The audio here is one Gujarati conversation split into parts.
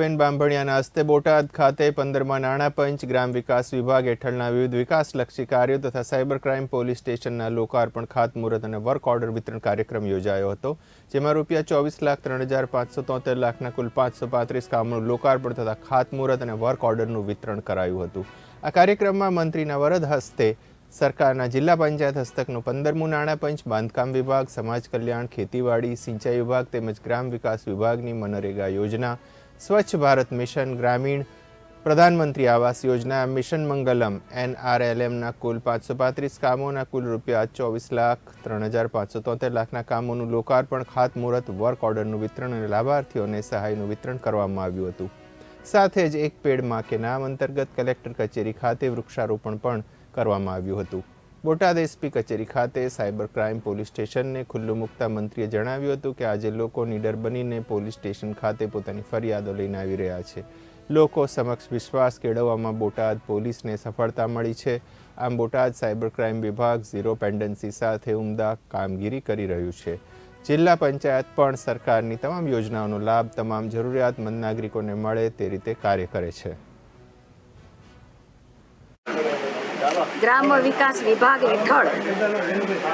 બેન બાંભણિયાના હસ્તે બોટાદ ખાતે પંદરમાં નાણાં પંચ ગ્રામ વિકાસ વિભાગ હેઠળના વિવિધ વિકાસલક્ષી કાર્યો તથા સાયબર ક્રાઇમ પોલીસ સ્ટેશનના લોકાર્પણ, ખાતમુહૂર્ત અને વર્ક ઓર્ડર વિતરણ કાર્યક્રમ યોજાયો હતો, જેમાં રૂપિયા ચોવીસ લાખ ત્રણ હજાર પાંચસો તોતેર લાખના કુલ પાંચસો પાંત્રીસ કામોનું લોકાર્પણ તથા ખાતમુહૂર્ત અને વર્ક ઓર્ડરનું વિતરણ કરાયું હતું. આ કાર્યક્રમમાં મંત્રીના વરદ હસ્તે સરકારના જિલ્લા પંચાયત હસ્તકનું પંદરમું નાણાં પંચ બાંધકામ વિભાગ, સમાજ કલ્યાણ, ખેતીવાડી, સિંચાઈ વિભાગ તેમજ ગ્રામ વિકાસ વિભાગની મનરેગા યોજના સ્વચ્છ ભારત મિશન ગ્રામીણ પ્રધાનમંત્રી આવાસ યોજના મિશન મંગલમ, એનઆરએલએમના કુલ પાંચસો પાંત્રીસ કામોના કુલ રૂપિયા ચોવીસ લાખ ત્રણ હજાર પાંચસો તોતેર લાખના કામોનું લોકાર્પણ, ખાતમુહૂર્ત, વર્ક ઓર્ડરનું વિતરણ અને લાભાર્થીઓને સહાયનું વિતરણ કરવામાં આવ્યું હતું. સાથે જ એક પેડમાં કે નામ અંતર્ગત કલેક્ટર કચેરી ખાતે વૃક્ષારોપણ પણ કરવામાં આવ્યું હતું. બોટાદ એસપી કચેરી ખાતે સાયબર ક્રાઇમ પોલીસ સ્ટેશનને ખુલ્લું મૂકતા મંત્રીએ જણાવ્યું હતું કે આજે લોકો નીડર બનીને પોલીસ સ્ટેશન ખાતે પોતાની ફરિયાદો લઈને આવી રહ્યા છે. લોકો સમક્ષ વિશ્વાસ કેળવવામાં બોટાદ પોલીસને સફળતા મળી છે. આમ બોટાદ સાયબર ક્રાઇમ વિભાગ ઝીરો પેન્ડન્સી સાથે ઉમદા કામગીરી કરી રહ્યું છે. જિલ્લા પંચાયત પણ સરકારની તમામ યોજનાઓનો લાભ તમામ જરૂરિયાતમંદ નાગરિકોને મળે તે રીતે કાર્ય કરે છે. ગ્રામ વિકાસ વિભાગ હેઠળ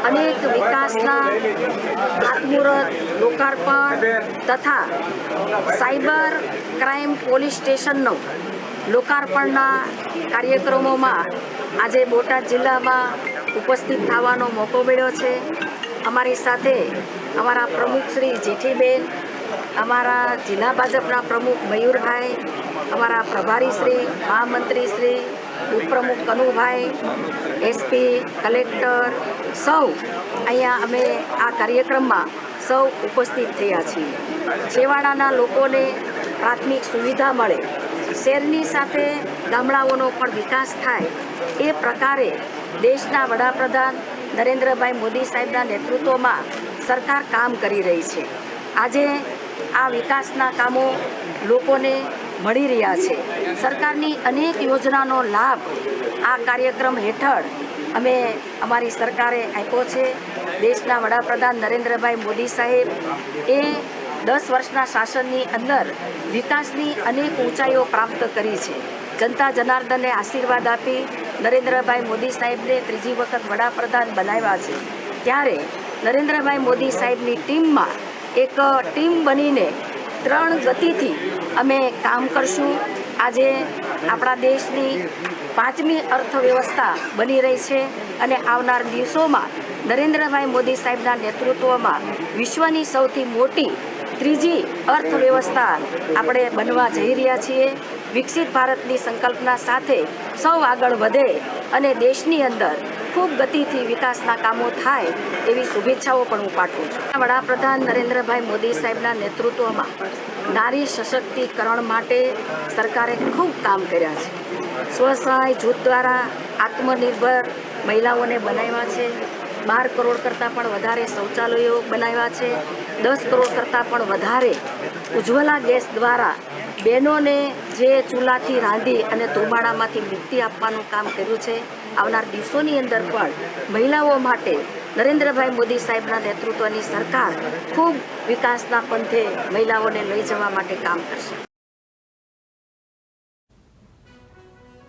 અનેક વિકાસના ખાતમુહૂર્ત લોકાર્પણ તથા સાયબર ક્રાઇમ પોલીસ સ્ટેશનનો લોકાર્પણના કાર્યક્રમોમાં આજે બોટાદ જિલ્લામાં ઉપસ્થિત થવાનો મોકો મળ્યો છે. અમારી સાથે અમારા પ્રમુખ શ્રી જેઠીબેન, અમારા જિલ્લા ભાજપના પ્રમુખ મયુરભાઈ, અમારા પ્રભારી શ્રી, મહામંત્રી શ્રી ઉપપ્રમુખ કનુભાઈ એસપી કલેક્ટર, સૌ અહીંયા અમે આ કાર્યક્રમમાં સૌ ઉપસ્થિત થયા છીએ. છેવાડાના લોકોને પ્રાથમિક સુવિધા મળે, શહેરની સાથે ગામડાઓનો પણ વિકાસ થાય, એ પ્રકારે દેશના વડાપ્રધાન નરેન્દ્રભાઈ મોદી સાહેબના નેતૃત્વમાં સરકાર કામ કરી રહી છે. આજે આ વિકાસના કામો લોકોને મળી રહ્યા છે. સરકારની અનેક યોજનાનો લાભ આ કાર્યક્રમ હેઠળ અમે અમારી સરકારે આપ્યો છે. દેશના વડાપ્રધાન નરેન્દ્રભાઈ મોદી સાહેબ એ દસ વર્ષના શાસનની અંદર વિકાસની અનેક ઊંચાઈઓ પ્રાપ્ત કરી છે. જનતા જનાર્દનને આશીર્વાદ આપી નરેન્દ્રભાઈ મોદી સાહેબને ત્રીજી વખત વડાપ્રધાન બનાવ્યા છે. ત્યારે નરેન્દ્રભાઈ મોદી સાહેબની ટીમમાં એક ટીમ બનીને ત્રણ ગતિથી અમે કામ કરશું. આજે આપણા દેશની પાંચમી અર્થવ્યવસ્થા બની રહી છે અને આવનાર દિવસોમાં નરેન્દ્રભાઈ મોદી સાહેબના નેતૃત્વમાં વિશ્વની સૌથી મોટી ત્રીજી અર્થવ્યવસ્થા આપણે બનવા જઈ રહ્યા છીએ. વિકસિત ભારતની સંકલ્પના સાથે સૌ આગળ વધે અને દેશની અંદર ખૂબ ગતિથી વિકાસના કામો થાય એવી શુભેચ્છાઓ પણ હું પાઠવું છું. વડાપ્રધાન નરેન્દ્રભાઈ મોદી સાહેબના નેતૃત્વમાં નારી સશક્તિકરણ માટે સરકારે ખૂબ કામ કર્યા છે. સ્વસહાય જૂથ દ્વારા આત્મનિર્ભર મહિલાઓને બનાવ્યા છે. બાર કરોડ કરતાં પણ વધારે શૌચાલયો બનાવ્યા છે. દસ કરોડ કરતાં પણ વધારે ઉજ્જવલા ગેસ દ્વારા બહેનોને જે ચૂલાથી રાંધી અને ધુમાડામાંથી મુક્તિ આપવાનું કામ કર્યું છે, આવનાર દિવસોની અંદર પણ મહિલાઓ માટે નરેન્દ્રભાઈ મોદી સાહેબના નેતૃત્વની સરકાર ખૂબ વિકાસના પંથે મહિલાઓને લઈ જવા માટે કામ કરશે.